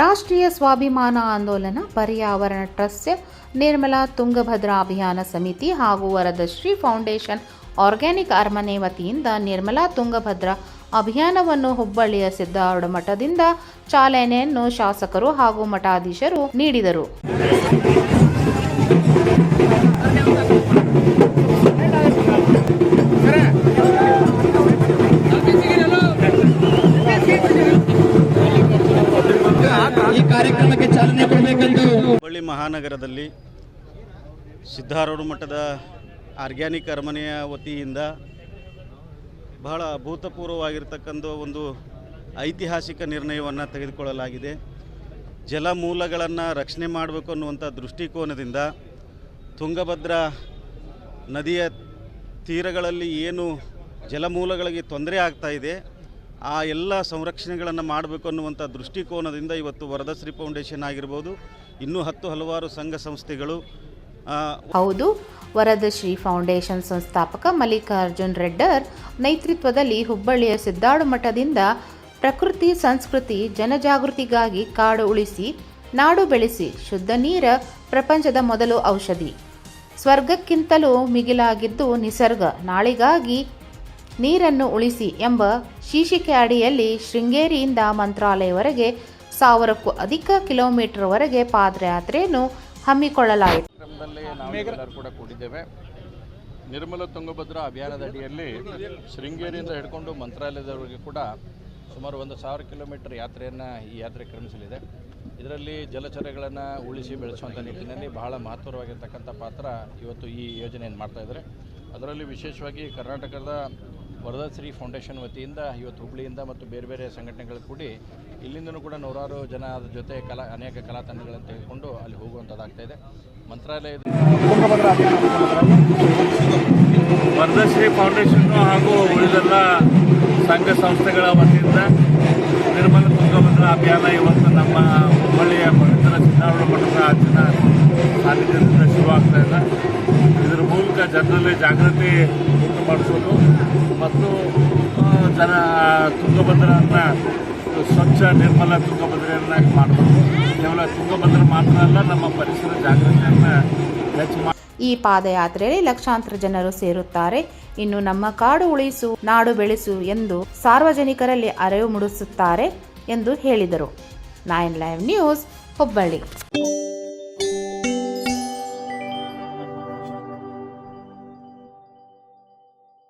ರಾಷ್ಟ್ರೀಯ ಸ್ವಾಭಿಮಾನ ಆಂದೋಲನ, ಪರ್ಯಾವರಣ ಟ್ರಸ್ಟ್, ನಿರ್ಮಲಾ ತುಂಗಭದ್ರಾ ಅಭಿಯಾನ ಸಮಿತಿ ಹಾಗೂ ವರದಶ್ರೀ ಫೌಂಡೇಶನ್ ಆರ್ಗ್ಯಾನಿಕ್ ಅರಮನೆ ವತಿಯಿಂದ ನಿರ್ಮಲಾ ತುಂಗಭದ್ರಾ ಅಭಿಯಾನವನ್ನು ಹುಬ್ಬಳ್ಳಿಯ ಸಿದ್ದಾರೂಢ ಮಠದಿಂದ ಚಾಲನೆಯನ್ನು ಶಾಸಕರು ಹಾಗೂ ಮಠಾಧೀಶರು ನೀಡಿದರು. ಕಾರ್ಯಕ್ರಮಕ್ಕೆ ಚಾಲನೆ ಕೊಡಬೇಕೆಂದು. ಹುಬ್ಬಳ್ಳಿ ಮಹಾನಗರದಲ್ಲಿ ಸಿದ್ಧಾರೂಢ ಮಠದ ಆರ್ಗ್ಯಾನಿಕ್ ಅರಮನೆಯ ವತಿಯಿಂದ ಬಹಳ ಅಭೂತಪೂರ್ವವಾಗಿರ್ತಕ್ಕಂಥ ಒಂದು ಐತಿಹಾಸಿಕ ನಿರ್ಣಯವನ್ನು ತೆಗೆದುಕೊಳ್ಳಲಾಗಿದೆ. ಜಲಮೂಲಗಳನ್ನು ರಕ್ಷಣೆ ಮಾಡಬೇಕು ಅನ್ನುವಂಥ ದೃಷ್ಟಿಕೋನದಿಂದ ತುಂಗಭದ್ರಾ ನದಿಯ ತೀರಗಳಲ್ಲಿ ಏನು ಜಲಮೂಲಗಳಿಗೆ ತೊಂದರೆ ಆಗ್ತಾ ಇದೆ ಆ ಎಲ್ಲ ಸಂರಕ್ಷಣೆಗಳನ್ನು ಮಾಡಬೇಕು ಅನ್ನುವಂಥ ದೃಷ್ಟಿಕೋನದಿಂದ ಇವತ್ತು ವರದಶ್ರೀ ಫೌಂಡೇಶನ್ ಆಗಿರ್ಬೋದು, ಇನ್ನೂ ಹತ್ತು ಹಲವಾರು ಸಂಘ ಸಂಸ್ಥೆಗಳು ಹೌದು. ವರದಶ್ರೀ ಫೌಂಡೇಶನ್ ಸಂಸ್ಥಾಪಕ ಮಲ್ಲಿಕಾರ್ಜುನ್ ರೆಡ್ಡರ್ ನೇತೃತ್ವದಲ್ಲಿ ಹುಬ್ಬಳ್ಳಿಯ ಸಿದ್ದಾಡು ಮಠದಿಂದ ಪ್ರಕೃತಿ, ಸಂಸ್ಕೃತಿ, ಜನಜಾಗೃತಿಗಾಗಿ ಕಾಡು ಉಳಿಸಿ, ನಾಡು ಬೆಳೆಸಿ, ಶುದ್ಧ ನೀರ ಪ್ರಪಂಚದ ಮೊದಲು ಔಷಧಿ. ಸ್ವರ್ಗಕ್ಕಿಂತಲೂ ಮಿಗಿಲಾಗಿದ್ದು ನಿಸರ್ಗ. ನಾಳಿಗಾಗಿ ನೀರನ್ನು ಉಳಿಸಿ ಎಂಬ ಶೀರ್ಷಿಕೆ ಅಡಿಯಲ್ಲಿ ಶೃಂಗೇರಿಯಿಂದ ಮಂತ್ರಾಲಯವರೆಗೆ ಸಾವಿರಕ್ಕೂ ಅಧಿಕ ಕಿಲೋಮೀಟರ್ವರೆಗೆ ಪಾದಯಾತ್ರೆಯನ್ನು ಹಮ್ಮಿಕೊಳ್ಳಲಾಯಿತು. ಕೂಡ ಕೂಡಿದ್ದೇವೆ. ನಿರ್ಮಲ ತುಂಗಭದ್ರಾ ಅಭಿಯಾನದ ಅಡಿಯಲ್ಲಿ ಶೃಂಗೇರಿಯಿಂದ ಹಿಡ್ಕೊಂಡು ಮಂತ್ರಾಲಯದವರೆಗೆ ಕೂಡ ಸುಮಾರು ಒಂದು ಸಾವಿರ ಕಿಲೋಮೀಟರ್ ಯಾತ್ರೆಯನ್ನು ಈ ಯಾತ್ರೆ ಕ್ರಮಿಸಲಿದೆ. ಇದರಲ್ಲಿ ಜಲಚರಗಳನ್ನು ಉಳಿಸಿ ಬೆಳೆಸುವಂಥ ನಿಟ್ಟಿನಲ್ಲಿ ಬಹಳ ಮಹತ್ವವಾಗಿರ್ತಕ್ಕಂಥ ಪಾತ್ರ ಇವತ್ತು ಈ ಯೋಜನೆಯನ್ನು ಮಾಡ್ತಾ ಇದ್ದಾರೆ. ಅದರಲ್ಲಿ ವಿಶೇಷವಾಗಿ ಕರ್ನಾಟಕದ ವರದಶ್ರೀ ಫೌಂಡೇಶನ್ ವತಿಯಿಂದ, ಇವತ್ತು ಹುಬ್ಳಿಯಿಂದ ಮತ್ತು ಬೇರೆ ಬೇರೆ ಸಂಘಟನೆಗಳು ಕೂಡಿ ಇಲ್ಲಿಂದನೂ ಕೂಡ ನೂರಾರು ಜನ ಅದರ ಜೊತೆ ಕಲಾ, ಅನೇಕ ಕಲಾ ತಂಡಗಳನ್ನು ತೆಗೆದುಕೊಂಡು ಅಲ್ಲಿ ಹೋಗುವಂಥದ್ದಾಗ್ತಾ ಇದೆ. ಮಂತ್ರಾಲಯದ ವರದಶ್ರೀ ಫೌಂಡೇಶನ್ನು ಹಾಗೂ ಉಳಿದೆಲ್ಲ ಸಂಘ ಸಂಸ್ಥೆಗಳ ವತಿಯಿಂದ ನಿರ್ಮಲ ತುಂಗಭದ್ರಾ ಅಭಿಯಾನ ಇವತ್ತು ನಮ್ಮ ಹುಬ್ಬಳ್ಳಿಯ ಜನರಲ್ಲಿ ಜಾಗೃತಿ ಉಂಟು ಮಾಡಿಸೋದು. ಮತ್ತು ಜನ ತುಂಗಭದ್ರವನ್ನು ಸ್ವಚ್ಛ ನಿರ್ಮಲ ತುಂಗಭದ್ರೆಯನ್ನಾಗಿ ಮಾಡಬೇಕು ಕೇವಲ ತುಂಗಭದ್ರ ಮಾತ್ರ ಅಲ್ಲ, ನಮ್ಮ ಪರಿಸರ ಜಾಗೃತಿಯನ್ನು ಹೆಚ್ಚು ಮಾಡಿ ಈ ಪಾದಯಾತ್ರೆಯಲ್ಲಿ ಲಕ್ಷಾಂತರ ಜನರು ಸೇರುತ್ತಾರೆ. ಇನ್ನು ನಮ್ಮ ಕಾಡು ಉಳಿಸು, ನಾಡು ಬೆಳೆಸು ಎಂದು ಸಾರ್ವಜನಿಕರಲ್ಲಿ ಅರಿವು ಮೂಡಿಸುತ್ತಾರೆ ಎಂದು ಹೇಳಿದರು. Nine live news, Hubballi.